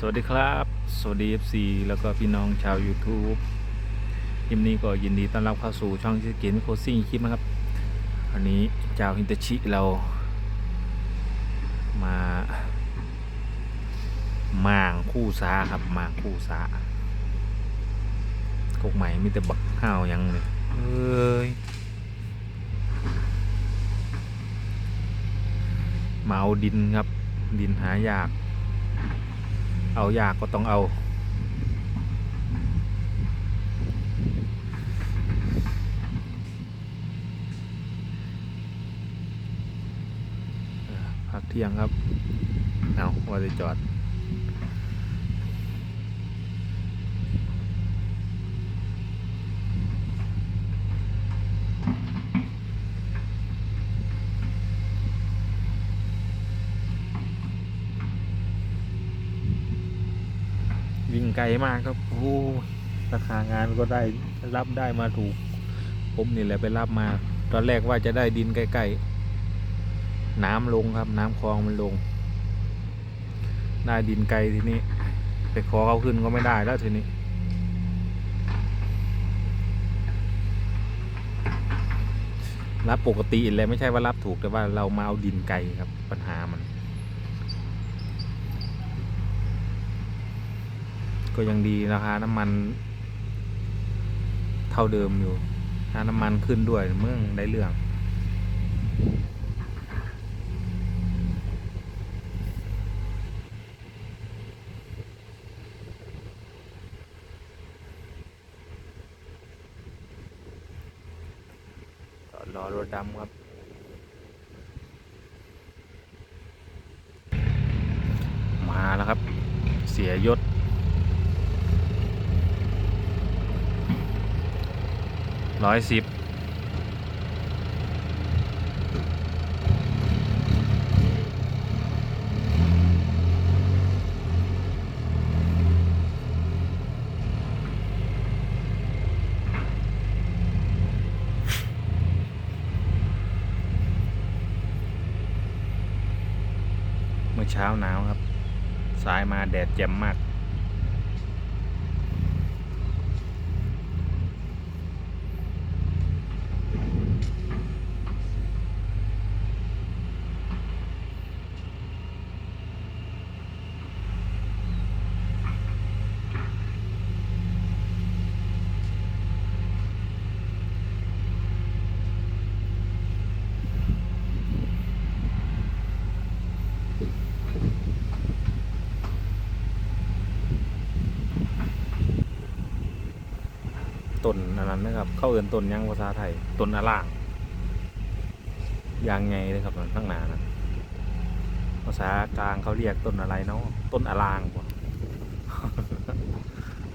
สวัสดีครับ สวัสดี FC แล้วก็พี่น้องชาว YouTube คลิปนี้ก็ยินดีต้อนรับเข้าสู่ช่องชิเกนโคซิ่งคลิปนะครับวันนี้เจ้าฮินเตชิเรา มาหมางคู่ซาครับหมางคู่ซากกใหม่มีแต่บักห้าวยังเลยเอ้ยมาเอาดินครับ ดินหายาก เอายากก็ต้องเอา พักเที่ยงครับ เอาว่าจะจอด วิ่งไกลมากครับโอ้ราคางานก็ได้รับได้มาถูก ผมนี่แหละไปรับมา ตอนแรกว่าจะได้ดินใกล้ๆน้ำลงครับ น้ำคลองมันลง ได้ดินไกลทีนี้ ไปขอเขาขึ้นก็ไม่ได้แล้วทีนี้รับปกติเลยไม่ใช่ว่ารับถูกแต่ว่าเรามาเอาดินไกลครับปัญหามัน ก็ยังดีราคาน้ำมันเท่าเดิมอยู่ ถ้าน้ำมันขึ้นด้วยเมื่อได้เรื่อง รอรถดำครับมาแล้วครับ เสียยศ ร้อยสิบเมื่อเช้าหนาวครับ สายมาแดดแจ่มมาก ต้นอันนั้นนะครับ เข้าเอินต้นยังภาษาไทยต้นอะล่างยางไงเลยครับนั่นข้างหน้านะภาษากลางเขาเรียกต้นอะไรเนาะต้นอะลางบ่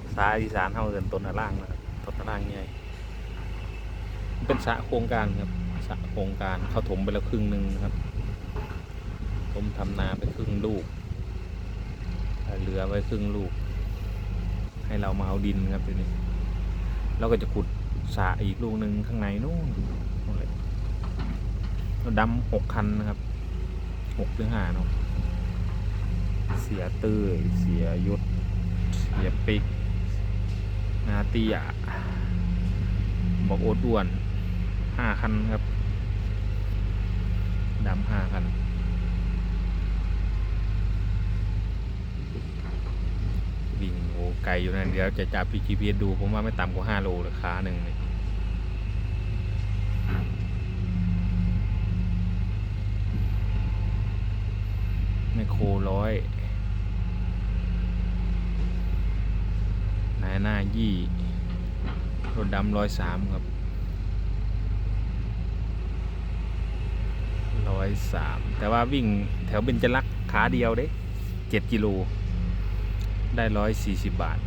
ภาษาอีสานเขาเอินต้นอะล่างนะครับต้นอะล่างไงเป็นสระโครงการครับสระโครงการเขาถมไปแล้วครึ่งหนึ่งนะครับผมทำนาไปครึ่งลูกเหลือไว้ครึ่งลูก ให้เรามาเอาดินครับทีนี้ เราก็จะขุดสระอีกลูกหนึ่งข้างในนู่นเลยเราดำหกคันนะครับหกหรือห้าเนาะเสียเตื้ยเสียยศเสียปิกนาเตียบอกโอดอ้วนห้าคันครับดำห้าคัน วิ่งโอ้ ไกลอยู่นั่นเดี๋ยวจะจับ GPS ดูผมว่าไม่ต่ำกว่า5โลเลยขาหนึ่งเลยไมโครร้อยนายหน้ายี่รถดำร้อยสามครับร้อยสามแต่ว่าวิ่งแถวเบญจลักษ์ขาเดียวเด้เจ็ดกิโล ได้ร้อยสี่สิบบาท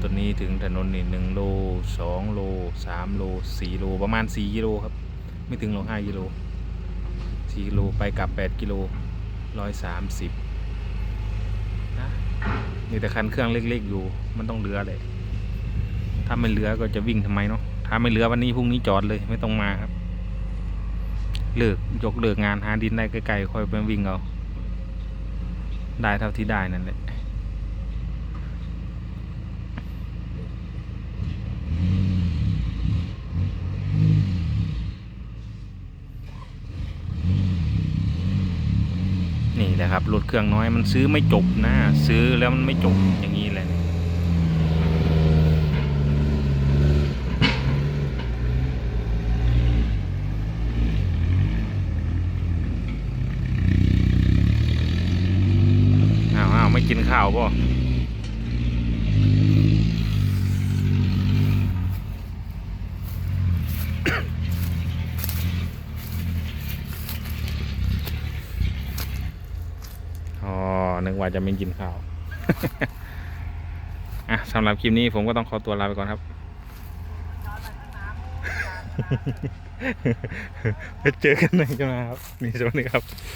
ตัวนี้ถึงถนนนี่หนึ่งโลสองโลสามโลสี่โลประมาณสี่กิโลครับ ไม่ถึงหรอกห้ากิโลสี่กิโลไปกลับแปดกิโลร้อยสามสิบนะนี่แต่คันเครื่องเล็กๆอยู่ มันต้องเหลือเลย ถ้าไม่เหลือก็จะวิ่งทำไมเนาะ ถ้าไม่เหลือวันนี้พรุ่งนี้จอดเลยไม่ต้องมาครับ เลิกยกเลิกงานหาดินได้ไกลๆค่อยไปวิ่งเอา ได้เท่าที่ได้นั่นแหละนี่แหละครับรถเครื่องน้อยมันซื้อไม่จบนะ ซื้อแล้วมันไม่จบอย่างนี้แหละ อ้าวอ้าวไม่ กินข้าวป่ะอ๋อ นึกว่าจะไม่กินข้าว อะสำหรับคลิปนี้ผมก็ต้องขอตัวลาไปก่อนครับไปเจอกันใหม่กันนะครับ นี่สวัสดีครับ